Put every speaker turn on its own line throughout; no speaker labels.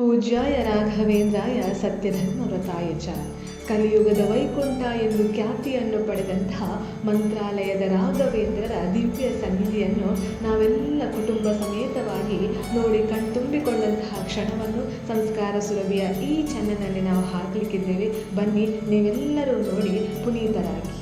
ಪೂಜ್ಯಾಯ ರಾಘವೇಂದ್ರಾಯ ಸತ್ಯಧರ್ಮವ್ರತಾಯ ಚ ಕಲಿಯುಗದ ವೈಕುಂಠ ಎಂದು ಖ್ಯಾತಿಯನ್ನು ಪಡೆದಂತಹ ಮಂತ್ರಾಲಯದ ರಾಘವೇಂದ್ರರ ದಿವ್ಯ ಸನ್ನಿಧಿಯನ್ನು ನಾವೆಲ್ಲ ಕುಟುಂಬ ಸಮೇತವಾಗಿ ನೋಡಿ ಕಣ್ತುಂಬಿಕೊಂಡಂತಹ ಕ್ಷಣವನ್ನು ಸಂಸ್ಕಾರ ಸುರಭಿಯ ಈ ಚಾನಲ್ನಲ್ಲಿ ನಾವು ಹಾಕಲಿಕ್ಕಿದ್ದೇವೆ. ಬನ್ನಿ ನೀವೆಲ್ಲರೂ ನೋಡಿ ಪುನೀತರಾಗಿ.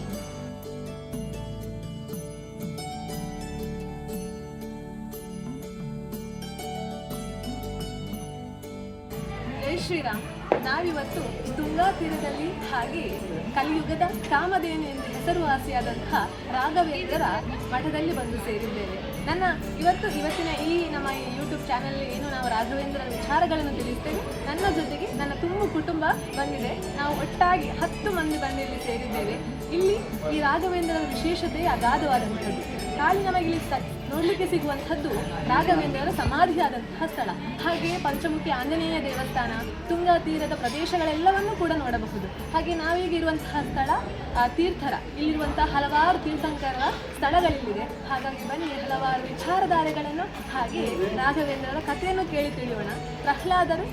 去的。ನಾವಿವತ್ತು ತುಂಗಾ ತೀರದಲ್ಲಿ ಹಾಗೆ ಕಲಿಯುಗದ ಕಾಮಧೇನು ಎಂದು ಹೆಸರುವಾಸಿಯಾದಂತಹ ರಾಘವೇಂದ್ರ ಮಠದಲ್ಲಿ ಬಂದು ಸೇರಿದ್ದೇವೆ. ನನ್ನ ಇವತ್ತು ಇವತ್ತಿನ ಈ ನಮ್ಮ ಈ ಯೂಟ್ಯೂಬ್ ಚಾನಲ್ ಏನು ನಾವು ರಾಘವೇಂದ್ರರ ವಿಚಾರಗಳನ್ನು ತಿಳಿಸ್ತೇವೆ, ನನ್ನ ಜೊತೆಗೆ ನನ್ನ ತುಂಬ ಕುಟುಂಬ ಬಂದಿದೆ. ನಾವು ಒಟ್ಟಾಗಿ ಹತ್ತು ಮಂದಿ ಬಂದು ಸೇರಿದ್ದೇವೆ. ಇಲ್ಲಿ ಈ ರಾಘವೇಂದ್ರರ ವಿಶೇಷತೆ ಅಗಾಧವಾದಂಥದ್ದು. ಕಾಲಿ ನಮಗೆ ಇಲ್ಲಿ ನೋಡಲಿಕ್ಕೆ ಸಿಗುವಂಥದ್ದು ರಾಘವೇಂದ್ರರ ಸಮಾಧಿಯಾದಂತಹ ಸ್ಥಳ. ಹಾಗೆಯೇ ಪಂಚಮುಖಿ ಆಂಜನೇಯ ದೇವಸ್ಥಾನ ತುಂಗಾ ತೀರದ ಪ್ರದೇಶಗಳೆಲ್ಲವನ್ನೂ ಕೂಡ ನೋಡಬಹುದು. ಹಾಗೆ ನಾವೀಗ ಇರುವಂತಹ ಸ್ಥಳ ತೀರ್ಥರ, ಇಲ್ಲಿರುವಂತಹ ಹಲವಾರು ತೀರ್ಥಂಕರ ಸ್ಥಳಗಳಿಲ್ಲಿದೆ. ಹಾಗಾಗಿ ಬನ್ನಿ, ಹಲವಾರು ವಿಚಾರಧಾರೆಗಳನ್ನು ಹಾಗೆ ರಾಘವೇಂದ್ರರ ಕಥೆಯನ್ನು ಕೇಳಿ ತಿಳಿಯೋಣ. ಪ್ರಹ್ಲಾದರು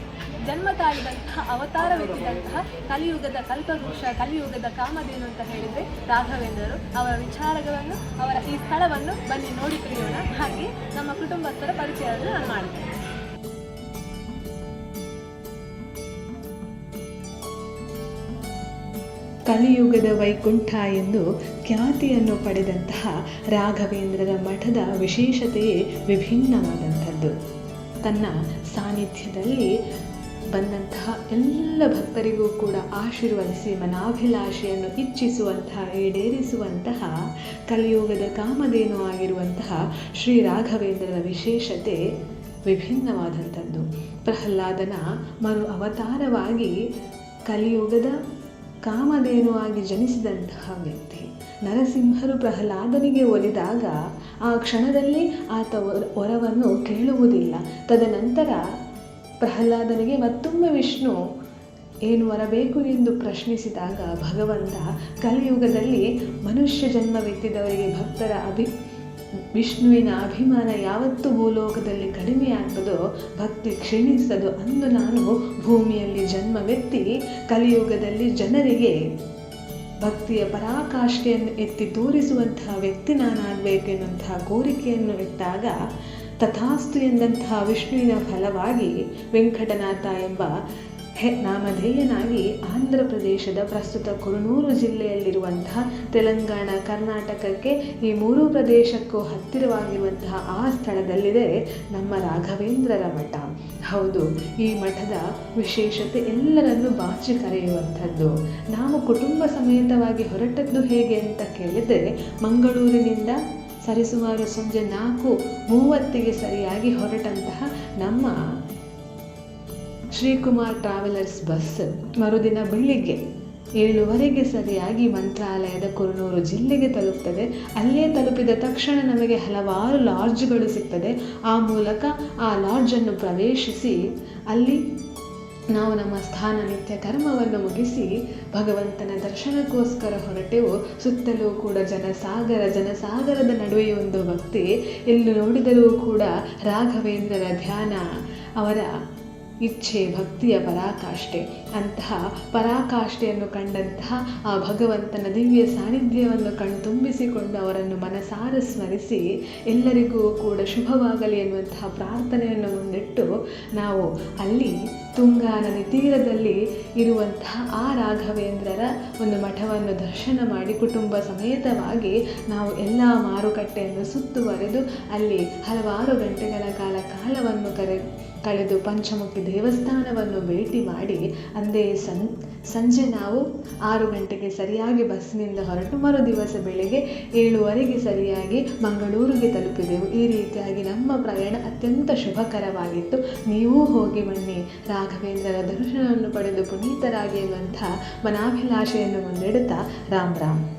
ಜನ್ಮ ತಾಳಿದಂತಹ, ಅವತಾರವೆತ್ತಿದಂತಹ ಕಲಿಯುಗದ ಕಲ್ಪವೃಕ್ಷ, ಕಲಿಯುಗದ ಕಾಮಧೇನು ಅಂತ ಹೇಳಿದರೆ ರಾಘವೇಂದ್ರರು ಅವರ ವಿಚಾರಗಳನ್ನು, ಅವರ ಈ ಸ್ಥಳವನ್ನು ಬನ್ನಿ ನೋಡಿ ತಿಳಿಯೋಣ. ಹಾಗೆ ನಮ್ಮ ಕುಟುಂಬಸ್ಥರ ಪರಿಚಯವನ್ನು ನಾನು ಮಾಡ್ತೇನೆ.
ಕಲಿಯುಗದ ವೈಕುಂಠ ಎಂದು ಖ್ಯಾತಿಯನ್ನು ಪಡೆದಂತಹ ರಾಘವೇಂದ್ರರ ಮಠದ ವಿಶೇಷತೆಯೇ ವಿಭಿನ್ನವಾದಂಥದ್ದು. ತನ್ನ ಸಾನ್ನಿಧ್ಯದಲ್ಲಿ ಬಂದಂತಹ ಎಲ್ಲ ಭಕ್ತರಿಗೂ ಕೂಡ ಆಶೀರ್ವದಿಸಿ ಮನಾಭಿಲಾಷೆಯನ್ನು ಇಚ್ಛಿಸುವಂತಹ, ಈಡೇರಿಸುವಂತಹ, ಕಲಿಯುಗದ ಕಾಮಧೇನು ಆಗಿರುವಂತಹ ಶ್ರೀ ರಾಘವೇಂದ್ರರ ವಿಶೇಷತೆ ವಿಭಿನ್ನವಾದಂಥದ್ದು. ಪ್ರಹ್ಲಾದನ ಮರು ಅವತಾರವಾಗಿ ಕಲಿಯುಗದ ಕಾಮಧೇನು ಆಗಿ ಜನಿಸಿದಂತಹ ವ್ಯಕ್ತಿ ನರಸಿಂಹರು ಪ್ರಹ್ಲಾದನಿಗೆ ಒಲಿದಾಗ ಆ ಕ್ಷಣದಲ್ಲಿ ಆತ ವರ- ವರವನ್ನು ಕೇಳುವುದಿಲ್ಲ. ತದನಂತರ ಪ್ರಹ್ಲಾದನಿಗೆ ಮತ್ತೊಮ್ಮೆ ವಿಷ್ಣು, ಏನು ವರಬೇಕು ಎಂದು ಪ್ರಶ್ನಿಸಿದಾಗ ಭಗವಂತ, ಕಲಿಯುಗದಲ್ಲಿ ಮನುಷ್ಯ ಜನ್ಮವೆತ್ತಿದವರಿಗೆ ಭಕ್ತರ ಅಭಿ ವಿಷ್ಣುವಿನ ಅಭಿಮಾನ ಯಾವತ್ತು ಭೂಲೋಕದಲ್ಲಿ ಕಡಿಮೆಯಾಗ್ತದೋ ಭಕ್ತಿ ಕ್ಷೀಣಿಸದು ಅಂದು ನಾನು ಭೂಮಿಯಲ್ಲಿ ಜನ್ಮವೆತ್ತಿ ಕಲಿಯುಗದಲ್ಲಿ ಜನರಿಗೆ ಭಕ್ತಿಯ ಪರಾಕಾಷ್ಠೆಯನ್ನು ಎತ್ತಿ ತೋರಿಸುವಂತಹ ವ್ಯಕ್ತಿ ನಾನಾಗಬೇಕೆನ್ನುವಂತಹ ಕೋರಿಕೆಯನ್ನು ಇಟ್ಟಾಗ, ತಥಾಸ್ತು ಎಂದಂತಹ ವಿಷ್ಣುವಿನ ಫಲವಾಗಿ ವೆಂಕಟನಾಥ ಎಂಬ ಹೆ, ನಾಮಧೇಯನಾಗಿ ಆಂಧ್ರ ಪ್ರದೇಶದ ಪ್ರಸ್ತುತ ಕುರುನೂರು ಜಿಲ್ಲೆಯಲ್ಲಿರುವಂತಹ ತೆಲಂಗಾಣ, ಕರ್ನಾಟಕಕ್ಕೆ ಈ ಮೂರೂ ಪ್ರದೇಶಕ್ಕೂ ಹತ್ತಿರವಾಗಿರುವಂತಹ ಆ ಸ್ಥಳದಲ್ಲಿದೆ ನಮ್ಮ ರಾಘವೇಂದ್ರರ ಮಠ. ಹೌದು, ಈ ಮಠದ ವಿಶೇಷತೆ ಎಲ್ಲರನ್ನೂ ಬಾಚಿ ಕರೆಯುವಂಥದ್ದು. ನಾವು ಕುಟುಂಬ ಸಮೇತವಾಗಿ ಹೊರಟದ್ದು ಹೇಗೆ ಅಂತ ಕೇಳಿದರೆ, ಮಂಗಳೂರಿನಿಂದ ಸರಿಸುಮಾರು ಸಂಜೆ ನಾಲ್ಕು ಮೂವತ್ತಿಗೆ ಸರಿಯಾಗಿ ಹೊರಟಂತಹ ನಮ್ಮ ಶ್ರೀಕುಮಾರ್ ಟ್ರಾವೆಲರ್ಸ್ ಬಸ್ ಮರುದಿನ ಬೆಳಿಗ್ಗೆ ಏಳುವರೆಗೆ ಸರಿಯಾಗಿ ಮಂತ್ರಾಲಯದ ಕುರುನೂರು ಜಿಲ್ಲೆಗೆ ತಲುಪ್ತದೆ. ಅಲ್ಲೇ ತಲುಪಿದ ತಕ್ಷಣ ನಮಗೆ ಹಲವಾರು ಲಾಡ್ಜ್ಗಳು ಸಿಗ್ತದೆ. ಆ ಮೂಲಕ ಆ ಲಾಡ್ಜನ್ನು ಪ್ರವೇಶಿಸಿ ಅಲ್ಲಿ ನಾವು ನಮ್ಮ ಸ್ಥಾನ ನಿತ್ಯ ಕರ್ಮವನ್ನು ಮುಗಿಸಿ ಭಗವಂತನ ದರ್ಶನಕ್ಕೋಸ್ಕರ ಹೊರಟೆವು. ಸುತ್ತಲೂ ಕೂಡ ಜನಸಾಗರ, ಜನಸಾಗರದ ನಡುವೆ ಒಂದು ಭಕ್ತಿ. ಎಲ್ಲೂ ನೋಡಿದರೂ ಕೂಡ ರಾಘವೇಂದ್ರರ ಧ್ಯಾನ ಅವರ ಇಚ್ಛೆ, ಭಕ್ತಿಯ ಪರಾಕಾಷ್ಠೆ. ಅಂತಹ ಪರಾಕಾಷ್ಠೆಯನ್ನು ಕಂಡಂತಹ ಆ ಭಗವಂತನ ದಿವ್ಯ ಸಾನ್ನಿಧ್ಯವನ್ನು ಕಣ್ತುಂಬಿಸಿಕೊಂಡು ಅವರನ್ನು ಮನಸಾರ ಸ್ಮರಿಸಿ ಎಲ್ಲರಿಗೂ ಕೂಡ ಶುಭವಾಗಲಿ ಎನ್ನುವಂತಹ ಪ್ರಾರ್ಥನೆಯನ್ನು ಮುಂದಿಟ್ಟು ನಾವು ಅಲ್ಲಿ ತುಂಗಾ ನದಿ ತೀರದಲ್ಲಿ ಇರುವಂತಹ ಆ ರಾಘವೇಂದ್ರರ ಒಂದು ಮಠವನ್ನು ದರ್ಶನ ಮಾಡಿ ಕುಟುಂಬ ಸಮೇತವಾಗಿ ನಾವು ಎಲ್ಲ ಮಾರುಕಟ್ಟೆಯನ್ನು ಸುತ್ತುವರೆದು ಅಲ್ಲಿ ಹಲವಾರು ಗಂಟೆಗಳ ಕಾಲ ಕಾಲವನ್ನು ಕರೆ, ಕಳೆದು ಪಂಚಮುಖಿ ದೇವಸ್ಥಾನವನ್ನು ಭೇಟಿ ಮಾಡಿ ಅಂದೇ ಸಂ, ಸಂಜೆ ನಾವು ಆರು ಗಂಟೆಗೆ ಸರಿಯಾಗಿ ಬಸ್ನಿಂದ ಹೊರಟು ಮರು ದಿವಸ ಬೆಳಿಗ್ಗೆ ಏಳುವರೆಗೆ ಸರಿಯಾಗಿ ಮಂಗಳೂರಿಗೆ ತಲುಪಿದೆವು. ಈ ರೀತಿಯಾಗಿ ನಮ್ಮ ಪ್ರಯಾಣ ಅತ್ಯಂತ ಶುಭಕರವಾಗಿತ್ತು. ನೀವೂ ಹೋಗಿ ಬನ್ನಿ. ರಾಘವೇಂದ್ರರ ದರ್ಶನವನ್ನು ಪಡೆದು ಪುನೀತರಾಗಿ ಎಂಬಂಥ ಮನಾಭಿಲಾಷೆಯನ್ನು ಮುಂದಿಡುತ್ತಾ ರಾಮ್ ರಾಮ್.